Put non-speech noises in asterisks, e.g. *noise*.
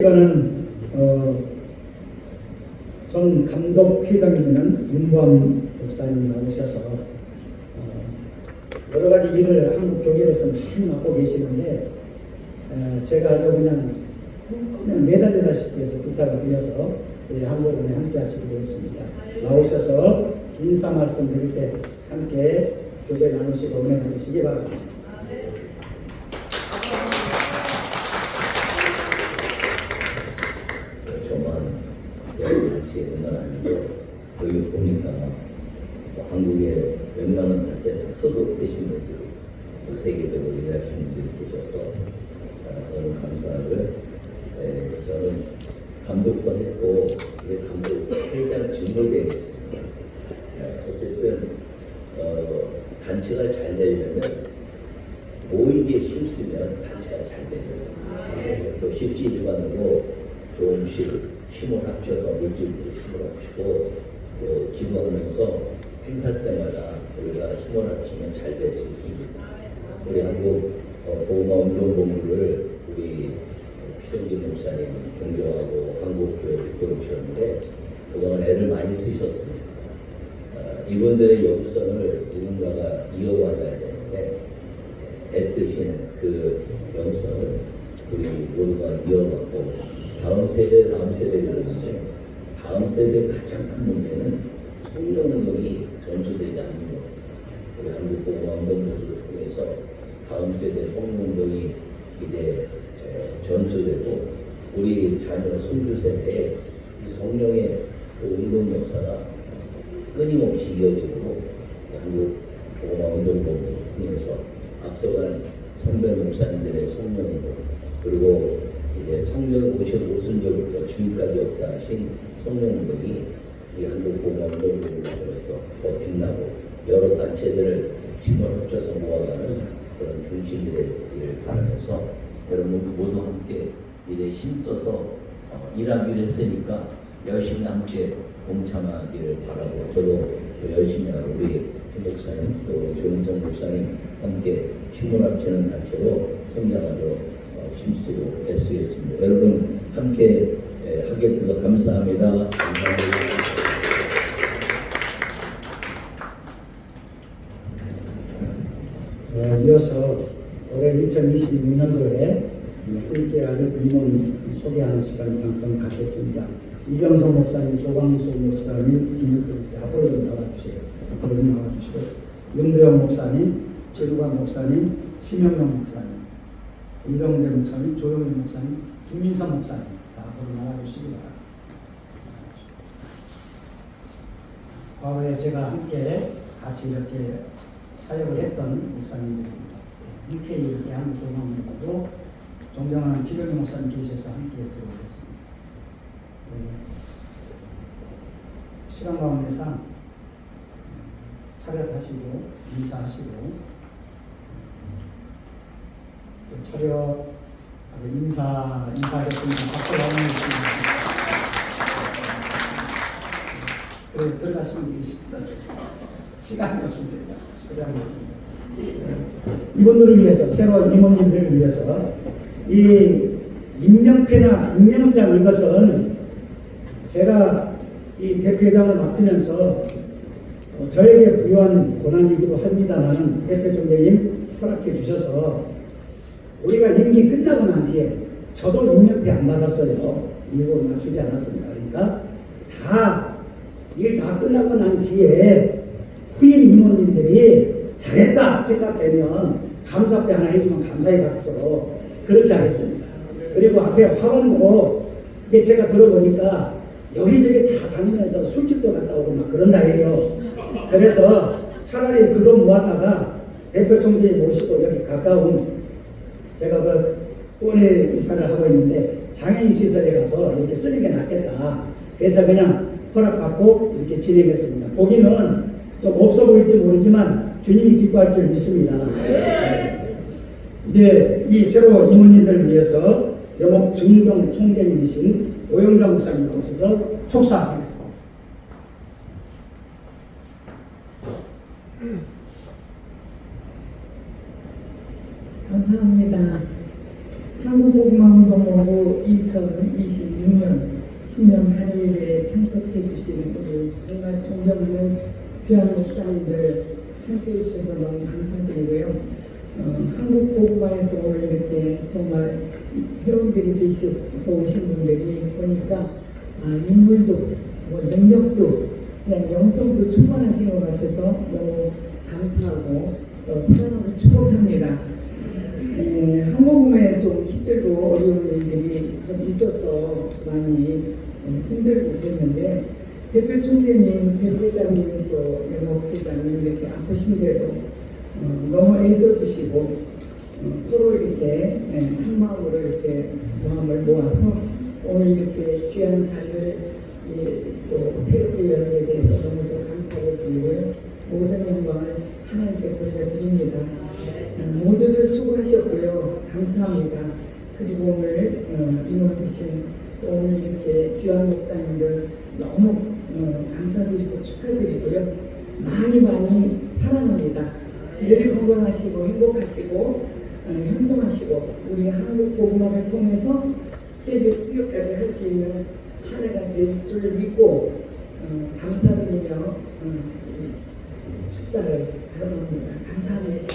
시간은 어, 전 감독 회장님은 윤보암 목사님 나오셔서 어, 여러 가지 일을 한국 교회에서 많이 맡고 계시는데 에, 제가 아주 그냥 그냥 매달리다시피 해서 부탁을 드려서 저희 한국은에 함께 하시기로 했습니다. 나오셔서 인사 말씀 드릴 때 함께 교제 나누시고 은혜 받으시기 바랍니다. 단체에 있는 건 아니고 여기 보니까 뭐 한국의 웬만한 단체 다 소속되신 분들이 또 세계적으로 일하시는 분들이 계셔서 아, 너무 감사하고요. 에, 저는 감독도 했고 이게 감독 회장 직무에 했습니다. 에, 어쨌든 어, 단체가 잘 되려면 모이게 힘쓰면 단체가 잘 되고요. 예, 또 십시일반으로 조금씩 힘을 합쳐서 물질도 힘을 합치고 또 기부하면서 행사 때마다 우리가 힘을 합치면 잘 될 수 있습니다. 우리 한국 어, 보호마 운동 본부를 우리 피정진 목사님 존경하고 한국교회 교육시였는데 그동안 애를 많이 쓰셨습니다. 어, 이분들의 영성을 누군가가 이어받아야 되는데 애쓰시는 그 영성을 우리 모두가 이어받고 다음 세대 다음 세대들은요 다음 세대 가장 큰 문제는 성령운동이 전수되지 않는 것 우리 한국 공화운동부를 통해서 다음 세대 성령운동이 이제 에, 전수되고 우리 자녀 손주 세대에 이 성령의 그 운동 역사가 끊임없이 이어지도록 한국 공화운동부를 통해서 앞서간 선배 목사님들의 성령으로 그리고 오신 오순절부터 지금까지 역사하신 성령운동이 이 한국 공화운동부를 통해서 더 빛나고 여러 단체들을 힘을 합쳐서 모아가는 그런 중심이 되기를 바라면서 여러분 모두 함께 일에 힘써서 어, 일하기로 했으니까 열심히 함께 동참하기를 바라고 저도 또 열심히 하고 우리 김 목사님 또 조인성 목사님 함께 힘을 합치는 단체로 성장하도록 어, 힘쓰고 애쓰겠습니다. 여러분 함께 에, 하게 돼서 감사합니다. 감사합니다. 어, 이어서 올해 2026년도에 함께할 임원 소개하는 시간 잠깐 갖겠습니다. 이병성 목사님, 조광수 목사님, 김육동 앞으로 좀 나와주세요. 앞으로 좀 나와주시고 윤도영 목사님, 진우관 목사님, 심영명 목사님, 임병대 목사님, 조영희 목사님, 김민성 목사님 다 앞으로 나와주시기 바랍니다. 과거에 제가 함께 같이 이렇게 사역을 했던 목사님들입니다. 함께 이렇게 하는 동안에도 존경하는 기령희 목사님 계셔서 함께 들어오겠습니다. 어, 시간 가운데상 차렷하시고 인사하시고 어, 차렷 인사 인사하겠습니다. 박수 한번 주시기 그 들어가시면 되겠습니다. 시간이 없으니까 들어가겠습니다. 이분들을 위해서 새로 임원님들을 위해서 이 임명패나 임명장 이것은 제가 이 대표장을 맡으면서 어, 저에게 부여한 고난이기도 합니다라는 대표 총장님 허락해 주셔서 우리가 임기 끝나고 난 뒤에 저도 임명패 안 받았어요. 이거 맞추지 않았습니다. 그러니까 다 일 다 끝나고 난 뒤에 후임 임원님들이 잘했다 생각되면 감사패 하나 해주면 감사히 받도록 그렇게 하겠습니다. 그리고 앞에 화원도 이게 제가 들어보니까 여기저기 다 다니면서 술집도 갔다 오고 막 그런다 해요. 그래서 차라리 그거 모았다가 대표 총재님 모시고 여기 가까운 제가 그 꼬리 이사를 하고 있는데 장애인 시설에 가서 이렇게 쓰는 게 낫겠다. 그래서 그냥 허락받고 이렇게 진행했습니다. 보기는 좀 없어 보일지 모르지만 주님이 기뻐할 줄 믿습니다. 네. 이제 이 새로 임원님들을 위해서 영업 증경 총장님이신 오영장 목사님 나오셔서 촉사하시겠습니다. *clears throat* 감사합니다. 한국복음운동본부 2026년 신년 한일에 참석해 주신 우리 정말 존경하는 귀한 목사님들 함께해 주셔서 너무 감사드리고요. 어, 한국 복음화에 또 이렇게 정말 회원들이 되셔서 오신 분들이 보니까 아, 인물도 뭐 능력도 그냥 영성도 충만하신 것 같아서 너무 감사하고 또 사랑하고 축복합니다. 예, 한국에 좀 힘들고 어려운 일들이 좀 있어서 많이 좀 힘들고 그랬는데 대표 총재님, 대표장님 또 연합회장님 이렇게 아프신데도 어, 너무 애써주시고 어, 서로 이렇게 예, 한 마음으로 이렇게 마음을 모아서 오늘 이렇게 귀한 자리를 예, 또 새롭게 열게 돼서 너무 또 감사를 드리고요. 모든 영광을 하나님께 돌려드립니다. 어, 모두들 수고하셨고요. 감사합니다. 그리고 오늘 어, 임원되신 또 오늘 이렇게 귀한 목사님들 너무 어, 감사드리고 축하드리고요. 많이 많이 사랑합니다. 늘 건강하시고 행복하시고 어, 형통하시고 우리 한국 복음화를 통해서 세계 수교까지 할 수 있는 한 해가 될 줄 믿고 어, 감사드리며 어, 이 축사를 갑니다. 감사합니다.